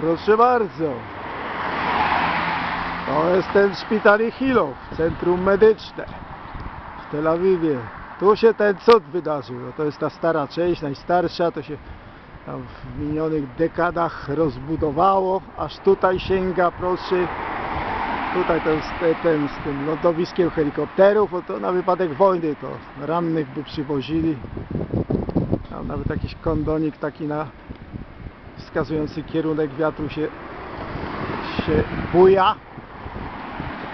Proszę bardzo. To jest ten szpital Ichilov, centrum medyczne w Tel Awiwie. Tu się ten cud wydarzył. No To jest ta stara część, najstarsza. To się tam w minionych dekadach rozbudowało. Aż tutaj sięga, proszę. Tutaj ten, ten z tym lądowiskiem helikopterów, bo to na wypadek wojny to rannych by przywozili. Tam nawet jakiś kondonik taki na wskazujący kierunek wiatru się, się buja.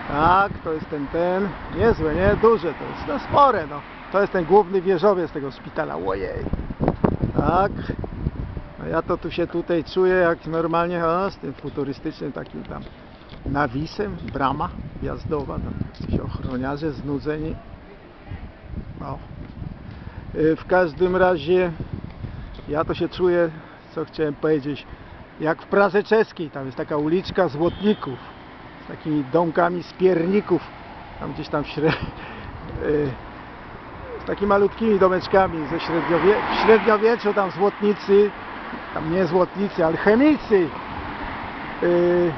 Tak, to jest ten, ten. Niezłe, nie? Duże to jest. No spore, no. To jest ten główny wieżowiec tego szpitala. Ojej. Tak. No ja to tu się tutaj czuję jak normalnie, o, z tym futurystycznym takim tam nawisem, brama wjazdowa, tam jacyś ochroniarze znudzeni. No. Y, W każdym razie ja to się czuję, co chciałem powiedzieć, jak w Pradze Czeskiej, tam jest taka uliczka złotników z takimi domkami z pierników, tam gdzieś tam śre... y, z takimi malutkimi domeczkami ze średniowie... w średniowieczu tam złotnicy, tam nie złotnicy, ale chemicy y,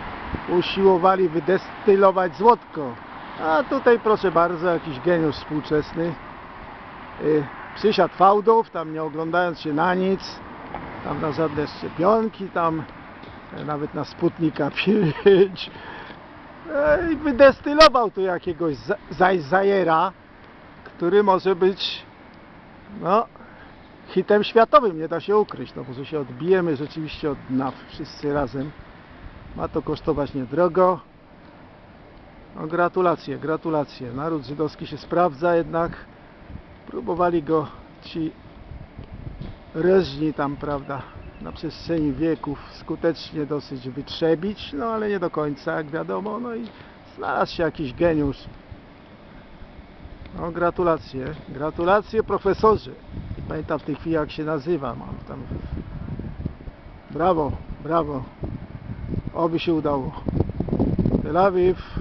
usiłowali wydestylować złotko. A tutaj proszę bardzo, jakiś geniusz współczesny y, przysiadł fałdów, tam nie oglądając się na nic, tam na żadne szczepionki, tam e, nawet na Sputnika 5 e, i wydestylował tu jakiegoś za- zaś zajera, który może być no hitem światowym, nie da się ukryć, no może się odbijemy rzeczywiście od dna wszyscy razem. Ma to kosztować niedrogo. No, gratulacje, gratulacje. Naród żydowski się sprawdza jednak. Próbowali go ci reżni tam, prawda, na przestrzeni wieków skutecznie dosyć wytrzebić, no ale nie do końca, jak wiadomo. No i znalazł się jakiś geniusz. No gratulacje, gratulacje profesorze. Pamiętam w tej chwili jak się nazywa, mam tam. Brawo, brawo. Oby się udało. Tel Awiw,